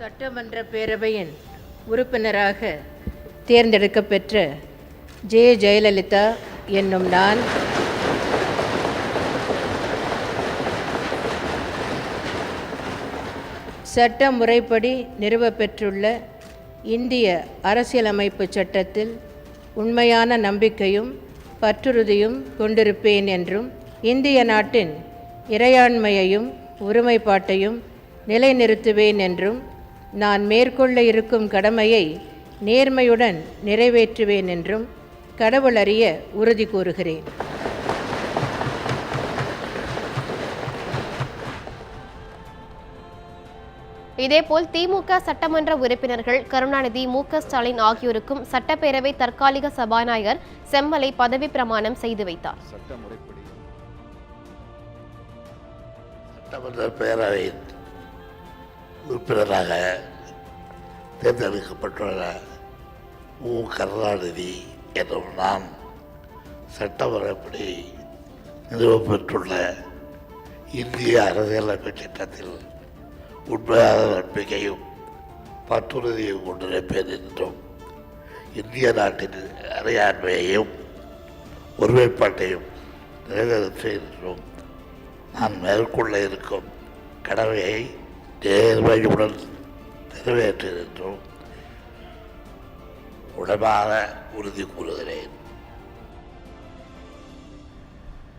சட்டமன்ற பேரவையின் உறுப்பினராக தேர்ந்தெடுக்கப்பெற்ற ஜே. ஜெயலலிதா என்னும் நான் சட்ட முறைப்படி நிறுவப்பெற்றுள்ள இந்திய அரசியலமைப்பு சட்டத்தில் உண்மையான நம்பிக்கையும் பற்றுறுதியும் கொண்டிருப்பேன் என்றும் இந்திய நாட்டின் இறையாண்மையையும் ஒருமைப்பாட்டையும் நிலைநிறுத்துவேன் என்றும் நான் மேற்கொள்ள இருக்கும் கடமையை நேர்மையுடன் நிறைவேற்றுவேன் என்றும் கடவுள் அறிய உறுதி கூறுகிறேன். இதேபோல் திமுக சட்டமன்ற உறுப்பினர்கள் கருணாநிதி மு க ஸ்டாலின் ஆகியோருக்கும் சட்டப்பேரவை தற்காலிக சபாநாயகர் செம்மலை பதவி பிரமாணம் செய்து வைத்தார். சட்டமன்ற பேரவையின் உறுப்பினராக தேர்ந்தெடுக்கப்பட்டுள்ள மு. கருணாநிதி என்ற நான் சட்டமுறைப்படி நிறுவப்பெற்றுள்ள இந்திய அரசியலமைப்பு சட்டத்தில் உண்மையான நம்பிக்கையும் பற்றுறுதியும் கொண்டிருப்பேன் என்றும் இந்திய நாட்டின் அறையாண்மையையும் ஒருமைப்பாட்டையும் நிறைவேற்ற என்றும் நான் மேற்கொள்ள இருக்கும் கடமையை நேர்மையுடன் நிறைவேற்று என்றும் உடம்பாக உறுதி கூறுகிறேன்.